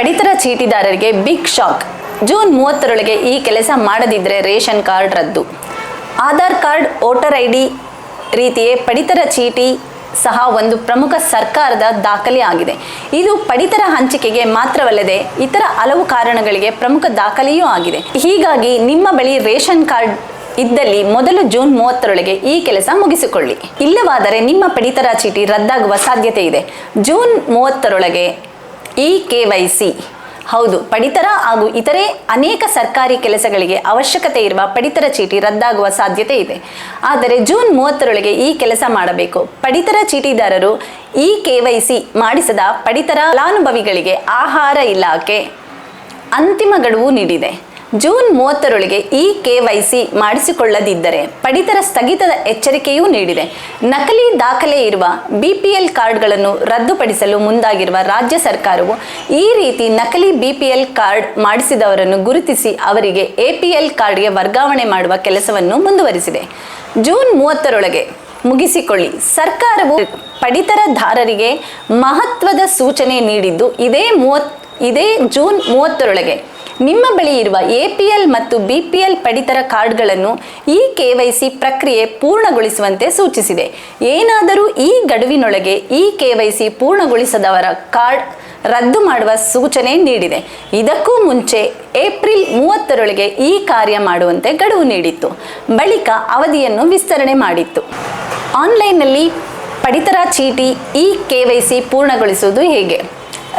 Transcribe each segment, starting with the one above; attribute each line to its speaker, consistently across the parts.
Speaker 1: ಪಡಿತರ ಚೀಟಿದಾರರಿಗೆ big shock June ಮೂವತ್ತರೊಳಗೆ ಈ ಕೆಲಸ ಮಾಡದಿದ್ದರೆ ರೇಷನ್ ಕಾರ್ಡ್ ರದ್ದು. Aadhaar card, voter I D ರೀತಿಯೇ ಪಡಿತರ ಚೀಟಿ ಸಹ ಒಂದು ಪ್ರಮುಖ ಸರ್ಕಾರದ ದಾಖಲೆ ಆಗಿದೆ. ಇದು ಪಡಿತರ ಹಂಚಿಕೆಗೆ ಮಾತ್ರವಲ್ಲದೆ ಇತರ ಹಲವು ಕಾರಣಗಳಿಗೆ ಪ್ರಮುಖ ದಾಖಲೆಯೂ ಆಗಿದೆ. ಹೀಗಾಗಿ ನಿಮ್ಮ ಬಳಿ ರೇಷನ್ ಕಾರ್ಡ್ ಇದ್ದಲ್ಲಿ ಮೊದಲು ಜೂನ್ ಮೂವತ್ತರೊಳಗೆ ಈ ಕೆಲಸ ಮುಗಿಸಿಕೊಳ್ಳಿ. ಇಲ್ಲವಾದರೆ ನಿಮ್ಮ ಪಡಿತರ ಚೀಟಿ ರದ್ದಾಗುವ ಸಾಧ್ಯತೆ ಇದೆ. ಜೂನ್ ಮೂವತ್ತರೊಳಗೆ ಇ ಕೆ ವೈ ಸಿ. ಹೌದು, ಪಡಿತರ ಹಾಗೂ ಇತರೆ ಅನೇಕ ಸರ್ಕಾರಿ ಕೆಲಸಗಳಿಗೆ ಅವಶ್ಯಕತೆ ಇರುವ ಪಡಿತರ ಚೀಟಿ ರದ್ದಾಗುವ ಸಾಧ್ಯತೆ ಇದೆ. ಆದರೆ ಜೂನ್ ಮೂವತ್ತರೊಳಗೆ ಈ ಕೆಲಸ ಮಾಡಬೇಕು. ಪಡಿತರ ಚೀಟಿದಾರರು ಇ ಕೆ ವೈ ಸಿ ಮಾಡಿಸದ ಪಡಿತರ ಫಲಾನುಭವಿಗಳಿಗೆ ಆಹಾರ ಇಲಾಖೆ ಅಂತಿಮ ಗಡುವು ನೀಡಿದೆ. ಜೂನ್ ಮೂವತ್ತರೊಳಗೆ ಇ ಕೆ ವೈ ಸಿ ಮಾಡಿಸಿಕೊಳ್ಳದಿದ್ದರೆ ಪಡಿತರ ಸ್ಥಗಿತದ ಎಚ್ಚರಿಕೆಯೂ ನೀಡಿದೆ. ನಕಲಿ ದಾಖಲೆ ಇರುವ ಬಿಪಿಎಲ್ ಕಾರ್ಡ್ಗಳನ್ನು ರದ್ದುಪಡಿಸಲು ಮುಂದಾಗಿರುವ ರಾಜ್ಯ ಸರ್ಕಾರವು ಈ ರೀತಿ ನಕಲಿ ಬಿಪಿಎಲ್ ಕಾರ್ಡ್ ಮಾಡಿಸಿದವರನ್ನು ಗುರುತಿಸಿ ಅವರಿಗೆ ಎಪಿಎಲ್ ಕಾರ್ಡ್ಗೆ ವರ್ಗಾವಣೆ ಮಾಡುವ ಕೆಲಸವನ್ನು ಮುಂದುವರಿಸಿದೆ. ಜೂನ್ ಮೂವತ್ತರೊಳಗೆ ಮುಗಿಸಿಕೊಳ್ಳಿ. ಸರ್ಕಾರವು ಪಡಿತರದಾರರಿಗೆ ಮಹತ್ವದ ಸೂಚನೆ ನೀಡಿದ್ದು ಇದೇ ಮೂವತ್ ಇದೇ ಜೂನ್ ಮೂವತ್ತರೊಳಗೆ. ನಿಮ್ಮ ಬಳಿ ಇರುವ ಎ ಪಿ ಎಲ್ ಮತ್ತು ಬಿ ಪಿ ಎಲ್ ಪಡಿತರ ಕಾರ್ಡ್ಗಳನ್ನು ಈ ಕೆ ವೈ ಸಿ ಪ್ರಕ್ರಿಯೆ ಪೂರ್ಣಗೊಳಿಸುವಂತೆ ಸೂಚಿಸಿದೆ. ಏನಾದರೂ ಈ ಗಡುವಿನೊಳಗೆ ಈ ಕೆ ವೈ ಸಿ ಪೂರ್ಣಗೊಳಿಸದವರ ಕಾರ್ಡ್ ರದ್ದು ಮಾಡುವ ಸೂಚನೆ ನೀಡಿದೆ. ಇದಕ್ಕೂ ಮುಂಚೆ ಏಪ್ರಿಲ್ ಮೂವತ್ತರೊಳಗೆ ಈ ಕಾರ್ಯ ಮಾಡುವಂತೆ ಗಡುವು ನೀಡಿತ್ತು. ಬಳಿಕ ಅವಧಿಯನ್ನು ವಿಸ್ತರಣೆ ಮಾಡಿತ್ತು. ಆನ್ಲೈನ್ನಲ್ಲಿ ಪಡಿತರ ಚೀಟಿ ಈ ಕೆ ವೈ ಸಿ ಪೂರ್ಣಗೊಳಿಸುವುದು ಹೇಗೆ?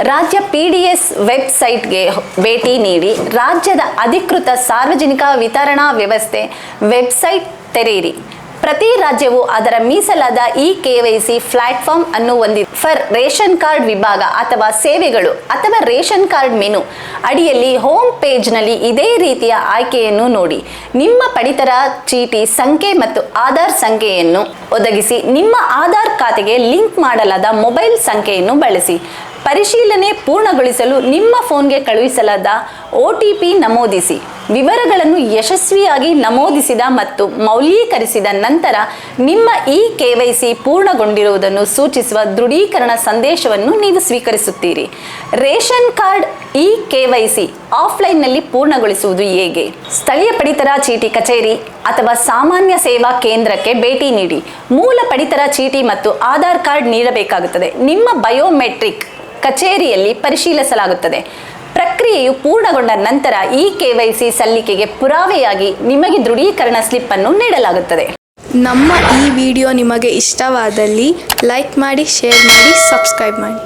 Speaker 1: ರಾಜ್ಯ ಪಿ ಡಿ ಎಸ್ ವೆಬ್ಸೈಟ್ಗೆ ಭೇಟಿ ನೀಡಿ ರಾಜ್ಯದ ಅಧಿಕೃತ ಸಾರ್ವಜನಿಕ ವಿತರಣಾ ವ್ಯವಸ್ಥೆ ವೆಬ್ಸೈಟ್ ತೆರೆಯಿರಿ. ಪ್ರತಿ ರಾಜ್ಯವು ಅದರ ಮೀಸಲಾದ E K Y C platform ಅನ್ನು ಹೊಂದಿದೆ ಫರ್ ರೇಷನ್ ಕಾರ್ಡ್ ವಿಭಾಗ ಅಥವಾ ಸೇವೆಗಳು ಅಥವಾ ರೇಷನ್ ಕಾರ್ಡ್ ಮೆನು ಅಡಿಯಲ್ಲಿ ಹೋಮ್ ಪೇಜ್ನಲ್ಲಿ ಇದೇ ರೀತಿಯ ಆಯ್ಕೆಯನ್ನು ನೋಡಿ. ನಿಮ್ಮ ಪಡಿತರ ಚೀಟಿ ಸಂಖ್ಯೆ ಮತ್ತು ಆಧಾರ್ ಸಂಖ್ಯೆಯನ್ನು ಒದಗಿಸಿ ನಿಮ್ಮ ಆಧಾರ್ ಖಾತೆಗೆ ಲಿಂಕ್ ಮಾಡಲಾದ ಮೊಬೈಲ್ ಸಂಖ್ಯೆಯನ್ನು ಬಳಸಿ. ಪರಿಶೀಲನೆ ಪೂರ್ಣಗೊಳಿಸಲು ನಿಮ್ಮ ಫೋನ್ಗೆ ಕಳುಹಿಸಲಾದ ಒ ಟಿ ಪಿ ನಮೂದಿಸಿ. ವಿವರಗಳನ್ನು ಯಶಸ್ವಿಯಾಗಿ ನಮೂದಿಸಿದ ಮತ್ತು ಮೌಲ್ಯೀಕರಿಸಿದ ನಂತರ ನಿಮ್ಮ ಇ ಕೆ ವೈ ಸಿ ಪೂರ್ಣಗೊಂಡಿರುವುದನ್ನು ಸೂಚಿಸುವ ದೃಢೀಕರಣ ಸಂದೇಶವನ್ನು ನೀವು ಸ್ವೀಕರಿಸುತ್ತೀರಿ. Ration card E K Y C ಆಫ್ಲೈನ್ನಲ್ಲಿ ಪೂರ್ಣಗೊಳಿಸುವುದು ಹೇಗೆ? ಸ್ಥಳೀಯ ಪಡಿತರ ಚೀಟಿ ಕಚೇರಿ ಅಥವಾ ಸಾಮಾನ್ಯ ಸೇವಾ ಕೇಂದ್ರಕ್ಕೆ ಭೇಟಿ ನೀಡಿ. ಮೂಲ ಪಡಿತರ ಚೀಟಿ ಮತ್ತು ಆಧಾರ್ ಕಾರ್ಡ್ ನೀಡಬೇಕಾಗುತ್ತದೆ. ನಿಮ್ಮ ಬಯೋಮೆಟ್ರಿಕ್ ಕಚೇರಿಯಲ್ಲಿ ಪರಿಶೀಲಿಸಲಾಗುತ್ತದೆ. ಪ್ರಕ್ರಿಯೆಯು ಪೂರ್ಣಗೊಂಡ ನಂತರ ಈ ಕೆವೈಸಿ ಸಲ್ಲಿಕೆಗೆ ಪುರಾವೆಯಾಗಿ ನಿಮಗೆ ದೃಢೀಕರಣ ಸ್ಲಿಪ್ ಅನ್ನು ನೀಡಲಾಗುತ್ತದೆ.
Speaker 2: ನಮ್ಮ ಈ ವಿಡಿಯೋ ನಿಮಗೆ ಇಷ್ಟವಾದಲ್ಲಿ ಲೈಕ್ ಮಾಡಿ, ಶೇರ್ ಮಾಡಿ, ಸಬ್ಸ್ಕ್ರೈಬ್ ಮಾಡಿ.